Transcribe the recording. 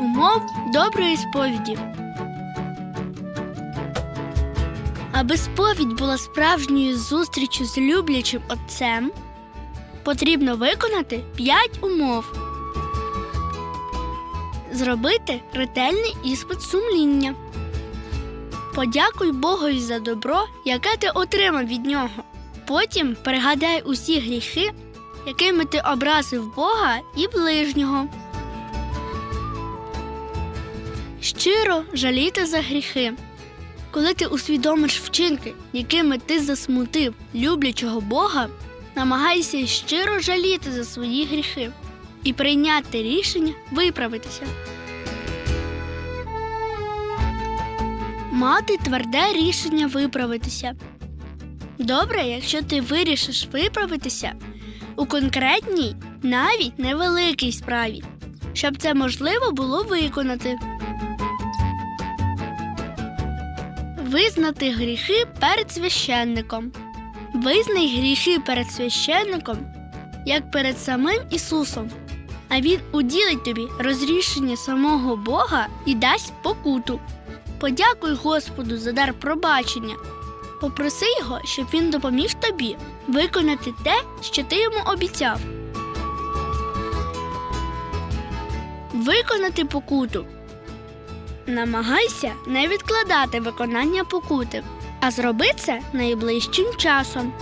умов доброї сповіді. Аби сповідь була справжньою зустрічю з люблячим отцем, потрібно виконати 5 умов. Зробити ретельний іспит сумління. Подякуй Богові за добро, яке ти отримав від нього. Потім пригадай усі гріхи, якими ти образив Бога і ближнього. Щиро жаліти за гріхи. Коли ти усвідомиш вчинки, якими ти засмутив люблячого Бога, намагайся щиро жаліти за свої гріхи і прийняти рішення виправитися. Мати тверде рішення виправитися. Добре, якщо ти вирішиш виправитися у конкретній, навіть невеликій справі, щоб це можливо було виконати. Визнати гріхи перед священником. Визнай гріхи перед священником, як перед самим Ісусом, а Він уділить тобі розрішення самого Бога і дасть покуту. Подякуй Господу за дар пробачення. Попроси його, щоб він допоміг тобі виконати те, що ти йому обіцяв. Виконати покуту. Намагайся не відкладати виконання покути, а зроби це найближчим часом.